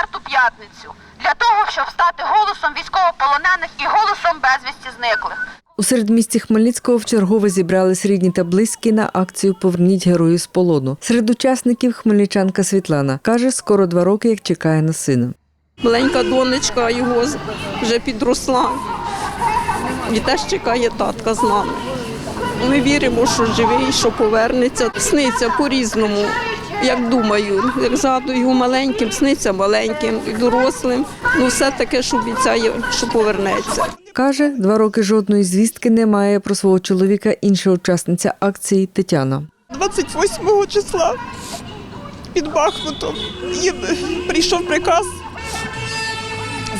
Четверту п'ятницю для того, щоб стати голосом військовополонених і голосом безвісті зниклих. У середмісті Хмельницького вчергове зібрались рідні та близькі на акцію Поверніть герою з полону. Серед учасників хмельничанка Світлана каже, скоро два роки як чекає на сина. Маленька донечка його вже підросла і теж чекає татка з нами. Ми віримо, що живий, що повернеться. Сниться по-різному. Як думаю, як згадую його маленьким, сниться маленьким і дорослим. Ну все таке, що обіцяє, що повернеться. Каже, два роки жодної звістки немає про свого чоловіка інша учасниця акції Тетяна. 28 числа під Бахмутом прийшов приказ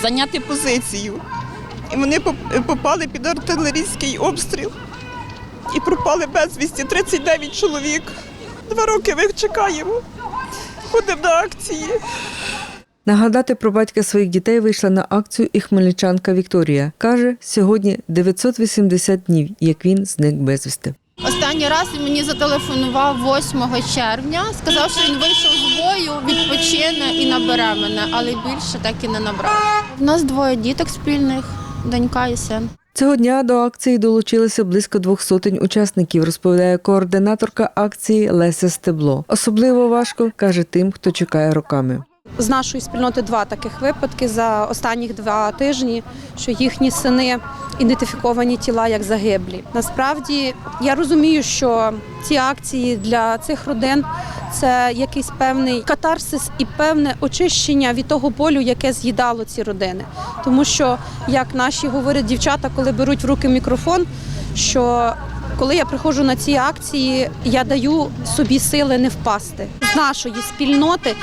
зайняти позицію. І вони поп- попали під артилерійський обстріл і пропали безвісті 39 чоловік. Два роки ми їх чекаємо. Ходимо на акції. Нагадати про батька своїх дітей вийшла на акцію і хмельничанка Вікторія. Каже, сьогодні 980 днів, як він зник безвісти. Останній раз він мені зателефонував 8 червня, сказав, що він вийшов з бою, відпочине і набере мене, але більше так і не набрав. У нас двоє діток спільних, донька і син. Цього дня до акції долучилися близько двох сотень учасників, розповідає координаторка акції Леся Стебло. Особливо важко каже тим, хто чекає роками. З нашої спільноти два таких випадки за останніх два тижні, що їхні сини ідентифіковані тіла як загиблі. Насправді я розумію, що ці акції для цих родин це якийсь певний катарсис і певне очищення від того болю, яке з'їдало ці родини. Тому що, як наші говорять дівчата, коли беруть в руки мікрофон, що коли я приходжу на ці акції, я даю собі сили не впасти. З нашої спільноти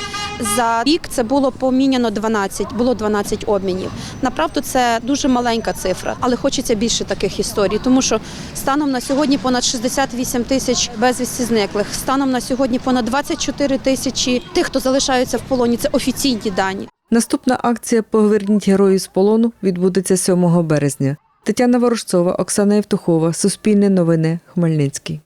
за рік це було поміняно 12, було 12 обмінів. Направду це дуже маленька цифра, але хочеться більше таких історій, тому що станом на сьогодні понад 68 тисяч безвісті зниклих. Станом на сьогодні понад 24 тисячі тих, хто залишаються в полоні. Це офіційні дані. Наступна акція Поверніть герою з полону відбудеться 7 березня. Тетяна Ворожцова, Оксана Євтухова, Суспільне новини, Хмельницький.